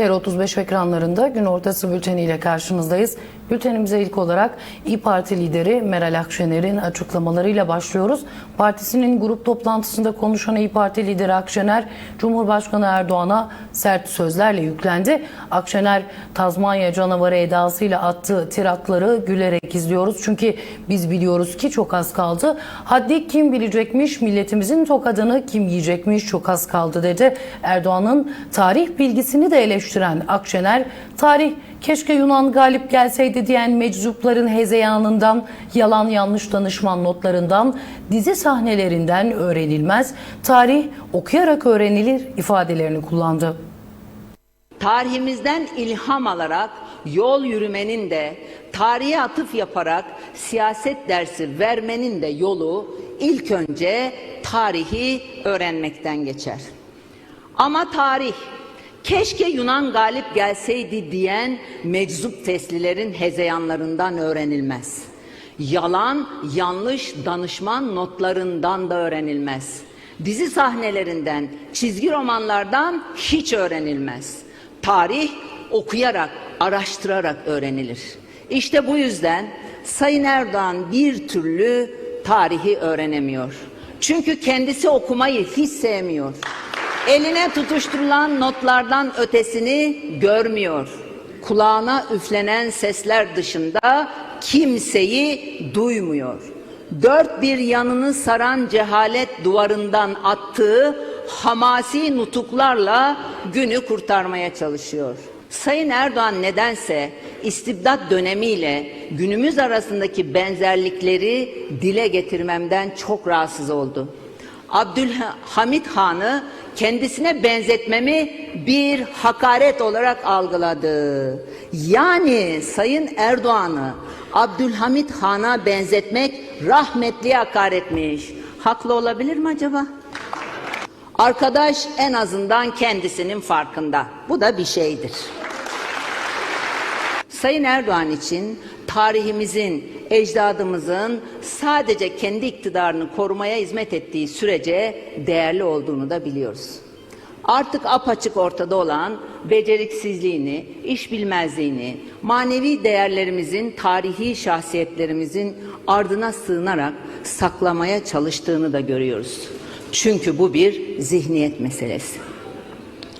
TR35 ekranlarında gün ortası bülteniyle karşınızdayız. Bültenimize ilk olarak İyi Parti lideri Meral Akşener'in açıklamalarıyla başlıyoruz. Partisinin grup toplantısında konuşan İyi Parti lideri Akşener, Cumhurbaşkanı Erdoğan'a sert sözlerle yüklendi. Akşener, Tazmanya canavarı edasıyla attığı tiratları gülerek izliyoruz. Çünkü biz biliyoruz ki çok az kaldı. Haddi kim bilecekmiş, milletimizin tokadını kim yiyecekmiş çok az kaldı dedi. Erdoğan'ın tarih bilgisini de eleştiren Akşener, tarih keşke Yunan galip gelseydi diyen meczupların hezeyanından, yalan yanlış danışman notlarından, dizi sahnelerinden öğrenilmez, tarih okuyarak öğrenilir ifadelerini kullandı. Tarihimizden ilham alarak yol yürümenin de tarihe atıf yaparak siyaset dersi vermenin de yolu ilk önce tarihi öğrenmekten geçer. Ama tarih keşke Yunan galip gelseydi diyen meczup teslilerin hezeyanlarından öğrenilmez. Yalan, yanlış danışman notlarından da öğrenilmez. Dizi sahnelerinden, çizgi romanlardan hiç öğrenilmez. Tarih okuyarak, araştırarak öğrenilir. İşte bu yüzden Sayın Erdoğan bir türlü tarihi öğrenemiyor. Çünkü kendisi okumayı hiç sevmiyor. Eline tutuşturulan notlardan ötesini görmüyor. Kulağına üflenen sesler dışında kimseyi duymuyor. Dört bir yanını saran cehalet duvarından attığı hamasi nutuklarla günü kurtarmaya çalışıyor. Sayın Erdoğan nedense istibdat dönemiyle günümüz arasındaki benzerlikleri dile getirmemden çok rahatsız oldu. Abdülhamit Han'ı kendisine benzetmemi bir hakaret olarak algıladı. Yani Sayın Erdoğan'ı Abdülhamit Han'a benzetmek rahmetli hakaretmiş. Haklı olabilir mi acaba? Arkadaş en azından kendisinin farkında. Bu da bir şeydir. Sayın Erdoğan için tarihimizin, ecdadımızın sadece kendi iktidarını korumaya hizmet ettiği sürece değerli olduğunu da biliyoruz. Artık apaçık ortada olan beceriksizliğini, iş bilmezliğini, manevi değerlerimizin, tarihi şahsiyetlerimizin ardına sığınarak saklamaya çalıştığını da görüyoruz. Çünkü bu bir zihniyet meselesi.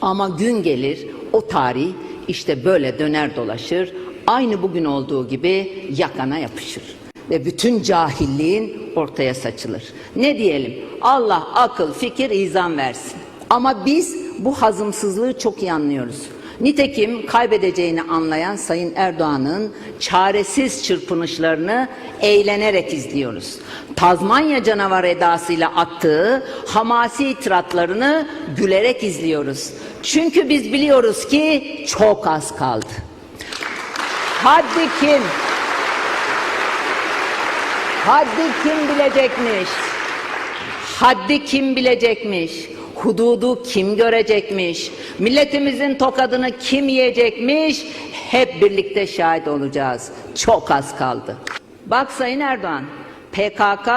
Ama gün gelir o tarih işte böyle döner dolaşır, aynı bugün olduğu gibi yakana yapışır. Ve bütün cahilliğin ortaya saçılır. Ne diyelim? Allah akıl, fikir, izan versin. Ama biz bu hazımsızlığı çok iyi anlıyoruz. Nitekim kaybedeceğini anlayan Sayın Erdoğan'ın çaresiz çırpınışlarını eğlenerek izliyoruz. Tazmanya canavar edasıyla attığı hamasi itiratlarını gülerek izliyoruz. Çünkü biz biliyoruz ki çok az kaldı. Haddi kim? Haddi kim bilecekmiş? Haddi kim bilecekmiş? Hududu kim görecekmiş? Milletimizin tokadını kim yiyecekmiş? Hep birlikte şahit olacağız. Çok az kaldı. Bak Sayın Erdoğan, PKK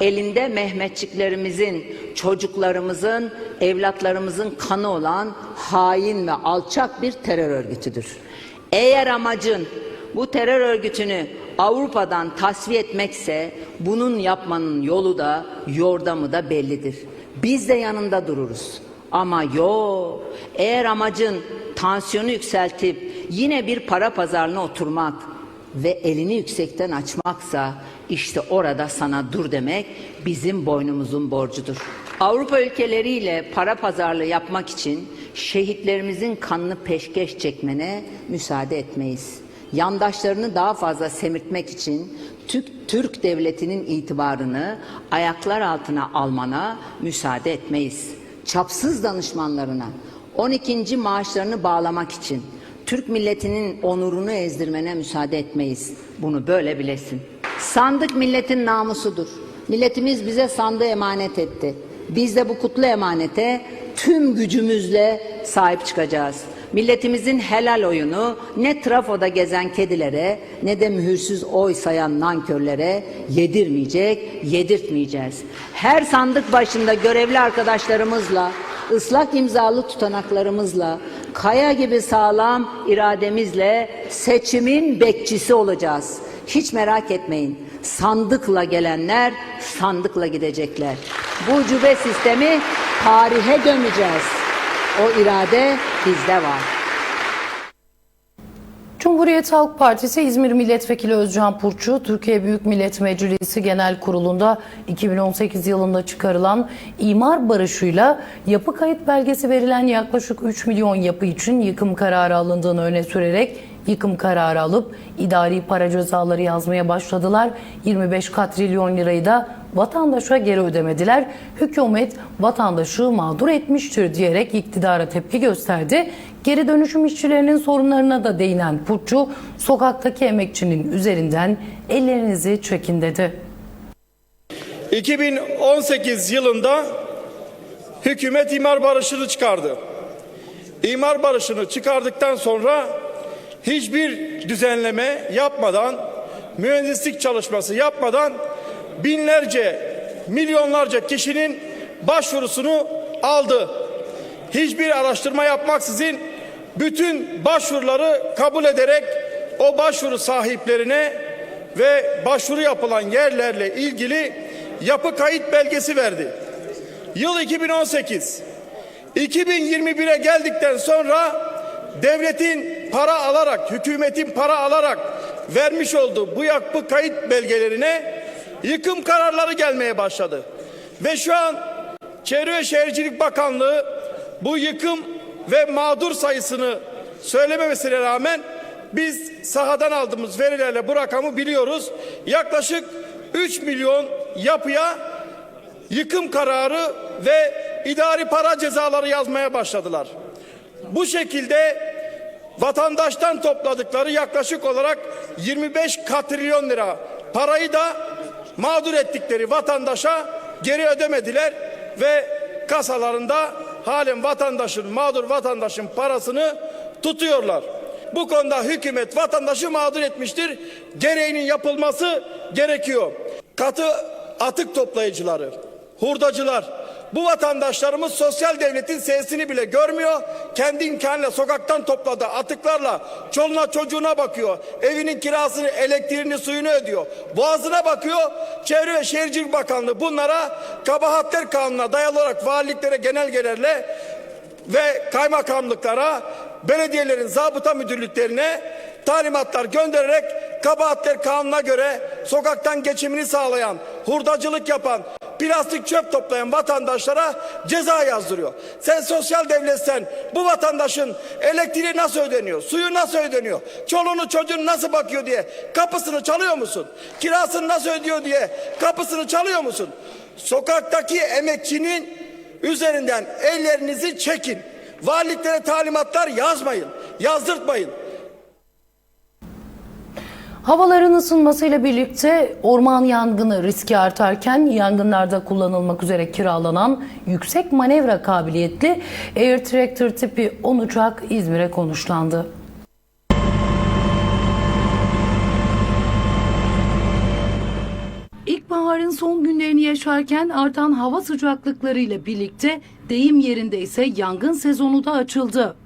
elinde Mehmetçiklerimizin, çocuklarımızın, evlatlarımızın kanı olan hain ve alçak bir terör örgütüdür. Eğer amacın bu terör örgütünü Avrupa'dan tasfiye etmekse bunun yapmanın yolu da yordamı da bellidir. Biz de yanında dururuz. Ama yo eğer amacın tansiyonu yükseltip yine bir para pazarına oturmak ve elini yüksekten açmaksa işte orada sana dur demek bizim boynumuzun borcudur. Avrupa ülkeleriyle para pazarlığı yapmak için şehitlerimizin kanını peşkeş çekmene müsaade etmeyiz. Yandaşlarını daha fazla semirtmek için Türk, Türk devletinin itibarını ayaklar altına almana müsaade etmeyiz. Çapsız danışmanlarına 12. maaşlarını bağlamak için Türk milletinin onurunu ezdirmene müsaade etmeyiz. Bunu böyle bilesin. Sandık milletin namusudur. Milletimiz bize sandığı emanet etti. Biz de bu kutlu emanete tüm gücümüzle sahip çıkacağız. Milletimizin helal oyunu ne trafoda gezen kedilere ne de mühürsüz oy sayan nankörlere yedirmeyecek, yedirtmeyeceğiz. Her sandık başında görevli arkadaşlarımızla ıslak imzalı tutanaklarımızla, kaya gibi sağlam irademizle seçimin bekçisi olacağız. Hiç merak etmeyin. Sandıkla gelenler sandıkla gidecekler. Bu cübe sistemi tarihe gömeceğiz. O irade bizde var. Cumhuriyet Halk Partisi İzmir Milletvekili Özcan Purçu, Türkiye Büyük Millet Meclisi Genel Kurulu'nda 2018 yılında çıkarılan imar barışıyla yapı kayıt belgesi verilen yaklaşık 3 milyon yapı için yıkım kararı alındığını öne sürerek yıkım kararı alıp idari para cezaları yazmaya başladılar. 25 katrilyon lirayı da vatandaşa geri ödemediler. Hükümet vatandaşı mağdur etmiştir diyerek iktidara tepki gösterdi. Geri dönüşüm işçilerinin sorunlarına da değinen Putçu, sokaktaki emekçinin üzerinden ellerinizi çekin dedi. 2018 yılında hükümet imar barışını çıkardı. İmar barışını çıkardıktan sonra hiçbir düzenleme yapmadan, mühendislik çalışması yapmadan binlerce, milyonlarca kişinin başvurusunu aldı. Hiçbir araştırma yapmaksızın bütün başvuruları kabul ederek o başvuru sahiplerine ve başvuru yapılan yerlerle ilgili yapı kayıt belgesi verdi. Yıl 2018. 2021'e geldikten sonra devletin para alarak, hükümetin para alarak vermiş olduğu bu yapı kayıt belgelerine yıkım kararları gelmeye başladı. Ve şu an Çevre ve Şehircilik Bakanlığı bu yıkım ve mağdur sayısını söylememesine rağmen biz sahadan aldığımız verilerle bu rakamı biliyoruz. Yaklaşık 3 milyon yapıya yıkım kararı ve idari para cezaları yazmaya başladılar. Bu şekilde vatandaştan topladıkları yaklaşık olarak 25 katrilyon lira parayı da mağdur ettikleri vatandaşa geri ödemediler ve kasalarında halen vatandaşın mağdur vatandaşın parasını tutuyorlar. Bu konuda hükümet vatandaşı mağdur etmiştir. Gereğinin yapılması gerekiyor. Katı atık toplayıcıları, hurdacılar, bu vatandaşlarımız sosyal devletin sesini bile görmüyor. Kendi imkanıyla sokaktan topladığı atıklarla çoluğuna çocuğuna bakıyor. Evinin kirasını, elektriğini, suyunu ödüyor. Boğazına bakıyor. Çevre ve Şehircilik Bakanlığı bunlara kabahatler kanununa dayalı olarak valiliklere, genelgelerle ve kaymakamlıklara, belediyelerin zabıta müdürlüklerine talimatlar göndererek kabahatler kanuna göre sokaktan geçimini sağlayan, hurdacılık yapan, plastik çöp toplayan vatandaşlara ceza yazdırıyor. Sen sosyal devletsen bu vatandaşın elektriği nasıl ödeniyor, suyu nasıl ödeniyor, çoluğunu çocuğunu nasıl bakıyor diye kapısını çalıyor musun? Kirasını nasıl ödüyor diye kapısını çalıyor musun? Sokaktaki emekçinin üzerinden ellerinizi çekin. Valiliklere talimatlar yazmayın, yazdırtmayın. Havaların ısınmasıyla birlikte orman yangını riski artarken yangınlarda kullanılmak üzere kiralanan yüksek manevra kabiliyetli Air Tractor tipi 10 uçak İzmir'e konuşlandı. İlkbaharın son günlerini yaşarken artan hava sıcaklıklarıyla birlikte deyim yerinde ise yangın sezonu da açıldı.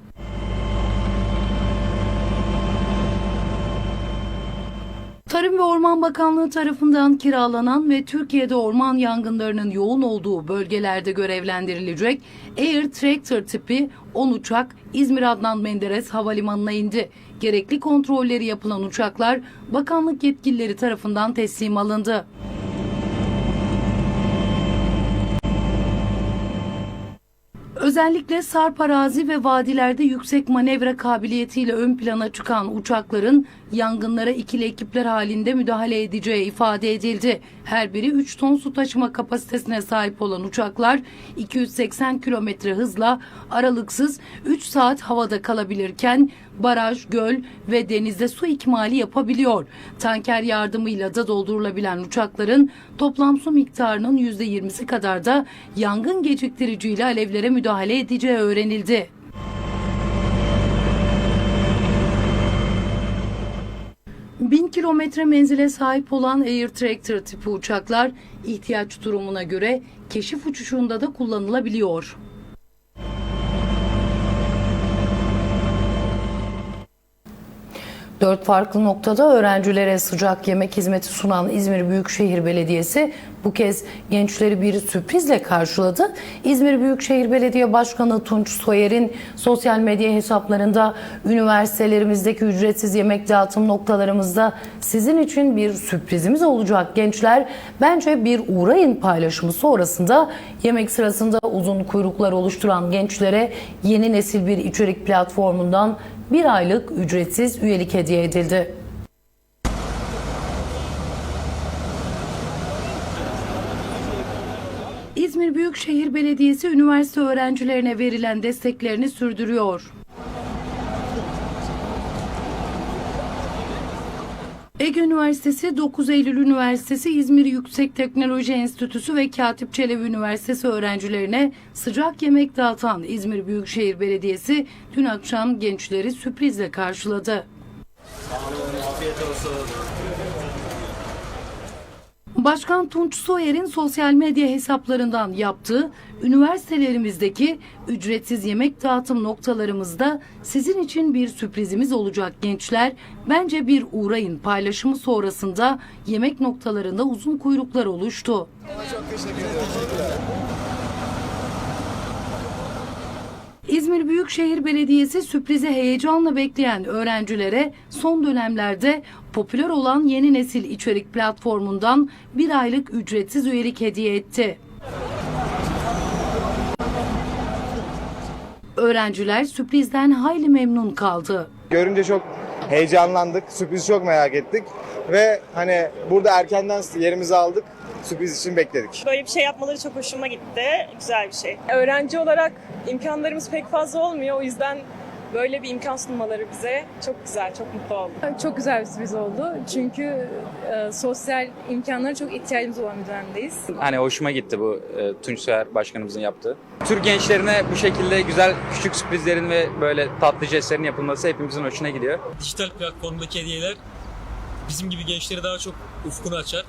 Tarım ve Orman Bakanlığı tarafından kiralanan ve Türkiye'de orman yangınlarının yoğun olduğu bölgelerde görevlendirilecek Air Tractor tipi 10 uçak İzmir Adnan Menderes Havalimanı'na indi. Gerekli kontrolleri yapılan uçaklar bakanlık yetkilileri tarafından teslim alındı. Özellikle sarp arazi ve vadilerde yüksek manevra kabiliyetiyle ön plana çıkan uçakların yangınlara ikili ekipler halinde müdahale edeceği ifade edildi. Her biri 3 ton su taşıma kapasitesine sahip olan uçaklar 280 kilometre hızla aralıksız 3 saat havada kalabilirken baraj, göl ve denizde su ikmali yapabiliyor. Tanker yardımıyla da doldurulabilen uçakların toplam su miktarının %20'si kadar da yangın geciktiriciyle alevlere müdahale edeceği öğrenildi. Bin kilometre menzile sahip olan Air Tractor tipi uçaklar ihtiyaç durumuna göre keşif uçuşunda da kullanılabiliyor. Dört farklı noktada öğrencilere sıcak yemek hizmeti sunan İzmir Büyükşehir Belediyesi bu kez gençleri bir sürprizle karşıladı. İzmir Büyükşehir Belediye Başkanı Tunç Soyer'in sosyal medya hesaplarında üniversitelerimizdeki ücretsiz yemek dağıtım noktalarımızda sizin için bir sürprizimiz olacak gençler. Bence bir uğrayın paylaşımı sonrasında yemek sırasında uzun kuyruklar oluşturan gençlere yeni nesil bir içerik platformundan bir aylık ücretsiz üyelik hediye edildi. İzmir Büyükşehir Belediyesi üniversite öğrencilerine verilen desteklerini sürdürüyor. Ege Üniversitesi, 9 Eylül Üniversitesi, İzmir Yüksek Teknoloji Enstitüsü ve Katip Çelebi Üniversitesi öğrencilerine sıcak yemek dağıtan İzmir Büyükşehir Belediyesi dün akşam gençleri sürprizle karşıladı. Başkan Tunç Soyer'in sosyal medya hesaplarından yaptığı üniversitelerimizdeki ücretsiz yemek dağıtım noktalarımızda sizin için bir sürprizimiz olacak gençler. Bence bir uğrayın paylaşımı sonrasında yemek noktalarında uzun kuyruklar oluştu. İzmir Büyükşehir Belediyesi sürprizi heyecanla bekleyen öğrencilere son dönemlerde popüler olan yeni nesil içerik platformundan bir aylık ücretsiz üyelik hediye etti. Öğrenciler sürprizden hayli memnun kaldı. Görünce çok heyecanlandık, sürprizi çok merak ettik ve hani burada erkenden yerimizi aldık, sürpriz için bekledik. Böyle bir şey yapmaları çok hoşuma gitti. Güzel bir şey. öğrenci olarak imkanlarımız pek fazla olmuyor. O yüzden böyle bir imkan sunmaları bize çok güzel, çok mutlu oldum. Çok güzel bir sürpriz oldu. Çünkü e, sosyal imkanlara çok ihtiyacımız olan bir dönemdeyiz. Hani hoşuma gitti bu e, Tunç Soyer başkanımızın yaptığı. Türk gençlerine bu şekilde güzel küçük sürprizlerin ve böyle tatlı jestlerin yapılması hepimizin hoşuna gidiyor. dijital platformdaki hediyeler bizim gibi gençleri daha çok ufkunu açar.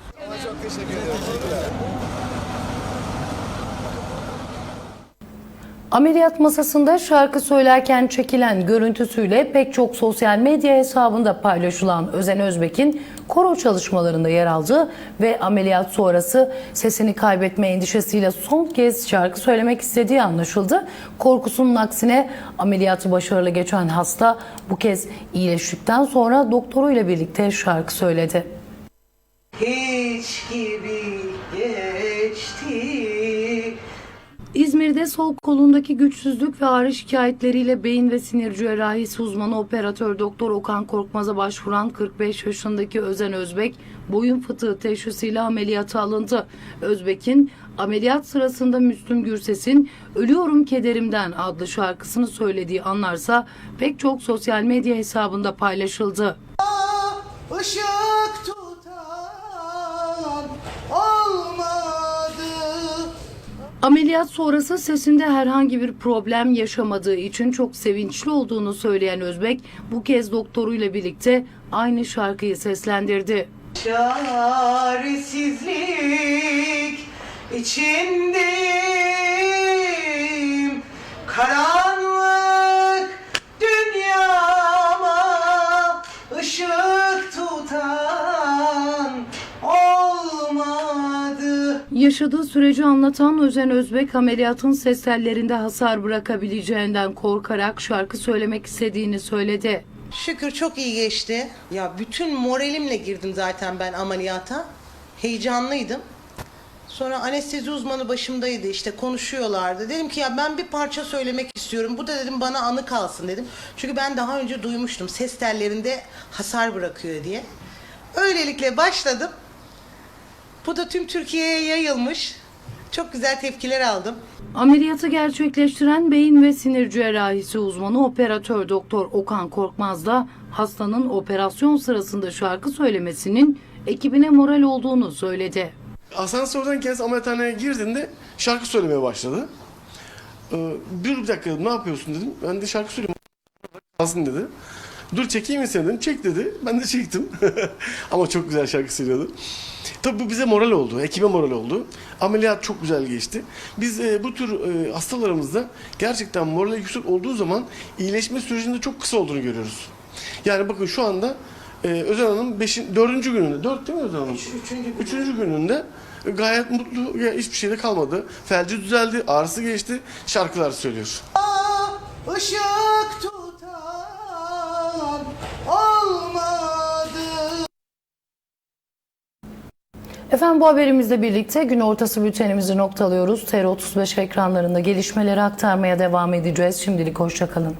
Ameliyat masasında şarkı söylerken çekilen görüntüsüyle pek çok sosyal medya hesabında paylaşılan Özen Özbek'in koro çalışmalarında yer aldığı ve ameliyat sonrası sesini kaybetme endişesiyle son kez şarkı söylemek istediği anlaşıldı. Korkusunun aksine ameliyatı başarılı geçen hasta bu kez iyileştikten sonra doktoruyla birlikte şarkı söyledi. Hiç gibi İzmir'de sol kolundaki güçsüzlük ve ağrı şikayetleriyle beyin ve sinir cerrahisi uzmanı operatör doktor Okan Korkmaz'a başvuran 45 yaşındaki Özen Özbek boyun fıtığı teşhisiyle ameliyata alındı. Özbek'in ameliyat sırasında Müslüm Gürses'in Ölüyorum Kederimden adlı şarkısını söylediği anlarsa pek çok sosyal medya hesabında paylaşıldı. ışık Ameliyat sonrası sesinde herhangi bir problem yaşamadığı için çok sevinçli olduğunu söyleyen Özbek bu kez doktoruyla birlikte aynı şarkıyı seslendirdi. Çaresizlik içindeyim Karanlık Yaşadığı süreci anlatan Özen Özbek ameliyatın ses tellerinde hasar bırakabileceğinden korkarak şarkı söylemek istediğini söyledi. Şükür çok iyi geçti. Ya bütün moralimle girdim zaten ben ameliyata. Heyecanlıydım. Sonra anestezi uzmanı başımdaydı işte konuşuyorlardı. Dedim ki ya ben bir parça söylemek istiyorum. Bu da dedim bana anı kalsın dedim. Çünkü ben daha önce duymuştum ses tellerinde hasar bırakıyor diye. Öylelikle başladım. Bu da tüm Türkiye'ye yayılmış. Çok güzel tepkiler aldım. Ameliyatı gerçekleştiren beyin ve sinir cerrahisi uzmanı operatör doktor Okan Korkmaz da hastanın operasyon sırasında şarkı söylemesinin ekibine moral olduğunu söyledi. Asansörden kendisi ameliyathaneye girdiğinde şarkı söylemeye başladı. Ee, bir, dakika ne yapıyorsun dedim. Ben de şarkı söylüyorum. Kalsın dedi. Dur çekeyim mi seni dedim. Çek dedi. Ben de çektim. Ama çok güzel şarkı söylüyordu. Tabii bu bize moral oldu. Ekibe moral oldu. Ameliyat çok güzel geçti. Biz e, bu tür e, hastalarımızda gerçekten morali yüksek olduğu zaman iyileşme sürecinde çok kısa olduğunu görüyoruz. Yani bakın şu anda e, Özel Hanım 5. 4. gününde, 4 değil mi Özel Hanım? 3. gününde e, gayet mutlu, ya hiçbir şey de kalmadı. Felci düzeldi, ağrısı geçti, şarkılar söylüyor. Işık Efendim bu haberimizle birlikte gün ortası bültenimizi noktalıyoruz. TR35 ekranlarında gelişmeleri aktarmaya devam edeceğiz. Şimdilik hoşçakalın.